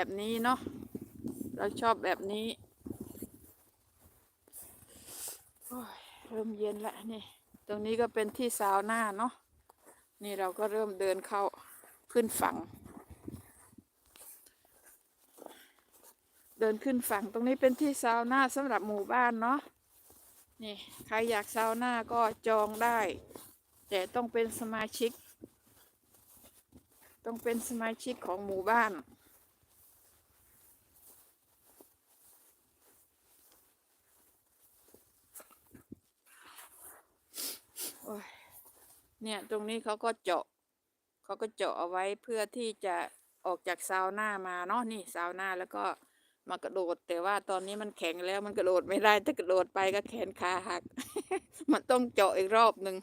แบบนี้เนาะเราชอบแบบนี้เริ่มเย็นแล้วนี่ ตรงนี้ก็เป็นที่ซาวน่าเนาะนี่เราก็เริ่มเดินเข้าขึ้นฝั่ง เดินขึ้นฝั่งตรงนี้เป็นที่ซาวน่าสำหรับหมู่บ้านเนาะนี่ใครอยากซาวน่าก็จองได้ แต่ต้องเป็นสมาชิก ต้องเป็นสมาชิกของหมู่บ้าน โอ้ย เนี่ยตรงนี้เขาก็เจาะเขาก็เจาะเอาไว้เพื่อที่จะออกจากซาวน่ามาเนาะนี่ซาวน่าแล้วก็มากระโดด แต่ว่าตอนนี้มันแข็งแล้วมันกระโดดไม่ได้ถ้ากระโดดไปก็แขนขาหัก มันต้องเจาะอีกรอบหนึ่ง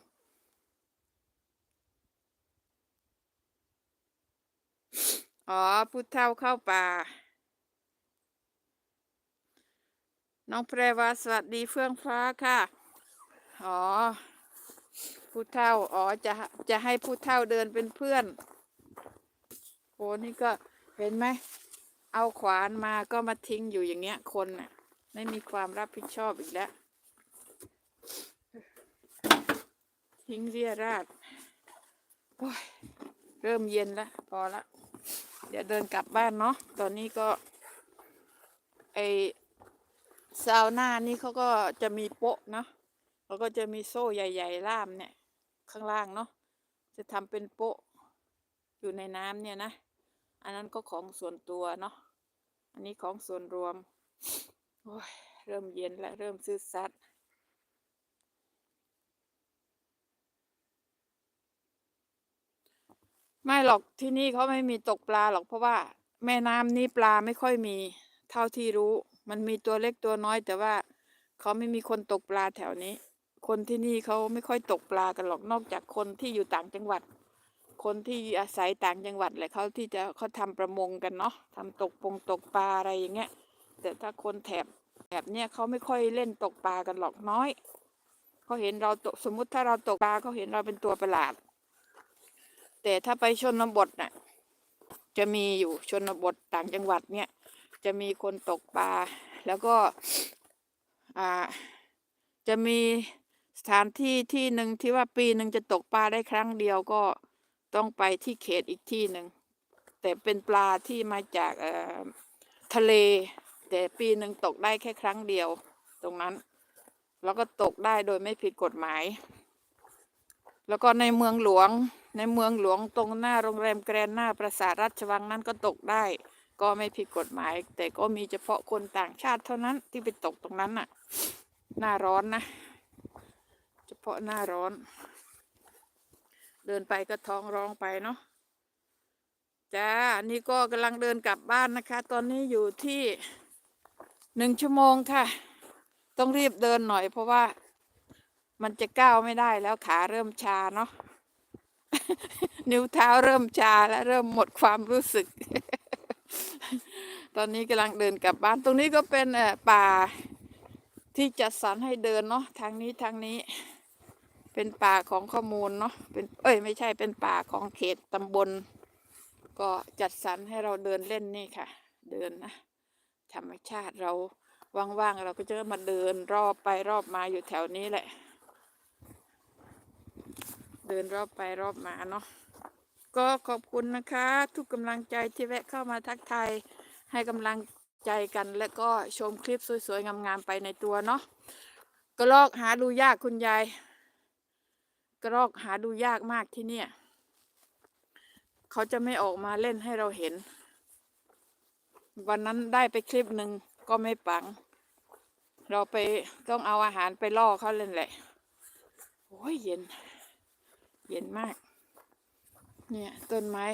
อ๋อพุทธเท่าเข้าป่า น้องแพรวาสวัสดีเฟื่องฟ้าค่ะ อ๋อ ผู้เท่าอ๋อจะจะให้ผู้เท่าเดินเป็นเพื่อนโอ้นี่ก็เห็นไหม เอาขวานมาก็มาทิ้งอยู่อย่างเงี้ย คนน่ะ ไม่มีความรับผิดชอบอีกแล้ว ทิ้งเรียราดโอ้ยเริ่มเย็นแล้วพอละ เดี๋ยวเดินกลับบ้านเนาะตอนนี้ก็ ไอซาวน่านี่เขาก็จะมีโป๊ะเนาะ แล้วก็จะมีโซ่ใหญ่ ๆ ล่ามเนี่ย ข้างล่างเนาะจะทำเป็นโป๊ะอยู่ในน้ำเนี่ยนะ อันนั้นก็ของส่วนตัวเนาะอันนี้ของส่วนรวมโอ้ยเริ่มเย็นแล้วเริ่มซื้อซัดไม่หรอกที่นี่เขาไม่มีตกปลาหรอกเพราะว่า แม่น้ำนี่ปลาไม่ค่อยมีเท่าที่รู้ มันมีตัวเล็กตัวน้อยแต่ว่าเขาไม่มีคนตกปลาแถวนี้ คนที่นี่เขาไม่ค่อยตกปลากันหรอกนอกจากคนที่อยู่ต่างจังหวัด คนที่อาศัยต่างจังหวัดแหละเขาที่จะเขาทำประมงกันเนาะทำตกปงตกปลาอะไรอย่างเงี้ย แต่ถ้าคนแถบแถบเนี้ยเขาไม่ค่อยเล่นตกปลากันหรอกน้อยเขาเห็นเราตกสมมุติถ้าเราตกปลาเขาเห็นเราเป็นตัวประหลาด แต่ถ้าไปชนบทน่ะจะมีอยู่ชนบทต่างจังหวัดเนี่ยจะมีคนตกปลาแล้วก็อ่าจะมี สถานที่ที่หนึ่งที่ว่าปีหนึ่งจะตกปลาได้ครั้งเดียวก็ต้องไปที่เขตอีกที่หนึ่งแต่เป็นปลาที่มาจากทะเล แต่ปีหนึ่งตกได้แค่ครั้งเดียว ตรงนั้น แล้วก็ตกได้โดยไม่ผิดกฎหมาย แล้วก็ในเมืองหลวง ในเมืองหลวงตรงหน้าโรงแรมแกรนหน้าปราสาทราชวังนั้นก็ตกได้ ก็ไม่ผิดกฎหมาย แต่ก็มีเฉพาะคนต่างชาติเท่านั้นที่ไปตกตรงนั้นน่ะ หน้าร้อนนะ เฉพาะหน้าร้อน เดินไปก็ท้องร้องไปเนาะจ้านี่ก็กำลังเดินกลับบ้านนะคะ ตอนนี้อยู่ที่หนึ่งชั่วโมงค่ะ ต้องรีบเดินหน่อย เพราะว่ามันจะก้าวไม่ได้แล้วขาเริ่มชาเนาะนิ้วเท้าเริ่มชาแล้วเริ่มหมดความรู้สึก ตอนนี้กำลังเดินกลับบ้าน ตรงนี้ก็เป็นป่าที่จัดสรรให้เดินเนาะทางนี้ทางนี้ เป็นป่าของข้อมูลเนาะเป็นเอ้ยไม่ใช่เป็นป่าของเขตตำบล ก็จัดสรรให้เราเดินเล่นนี่ค่ะ เดินนะธรรมชาติเราว่างๆเราก็จะมาเดินรอบไปรอบมาอยู่แถวนี้แหละ เดินรอบไปรอบมาเนาะก็ขอบคุณนะคะ ทุกกำลังใจที่แวะเข้ามาทักทายให้กำลังใจกันและก็ชมคลิปสวยๆงามๆไปในตัวเนาะกระรอกหาดูยากคุณยาย กระรอกหาดูยากมากที่เนี่ย เขาจะไม่ออกมาเล่นให้เราเห็น วันนั้นได้ไปคลิปหนึ่งก็ไม่ปัง เราไปต้องเอาอาหารไปล่อเขาเล่นแหละ โอ้ยเย็น เย็นมาก เนี่ย ต้นไม้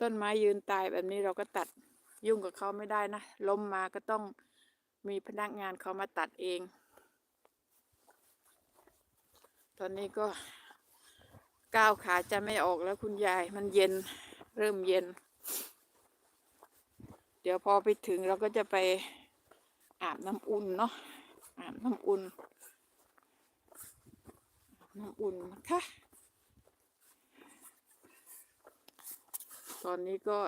ต้นไม้ยืนตายแบบนี้เราก็ตัดยุ่งกับเขาไม่ได้นะ ล้มมาก็ต้องมีพนักงานเขามาตัดเอง ตอนนี้ก็ก้าวขาจะไม่ออกแล้วคุณยายมันเย็นเริ่มเย็น เดี๋ยวพอไปถึงเราก็จะไปอาบน้ำอุ่นเนาะอาบน้ำอุ่นอาบน้ำอุ่นนะคะตอนนี้ก็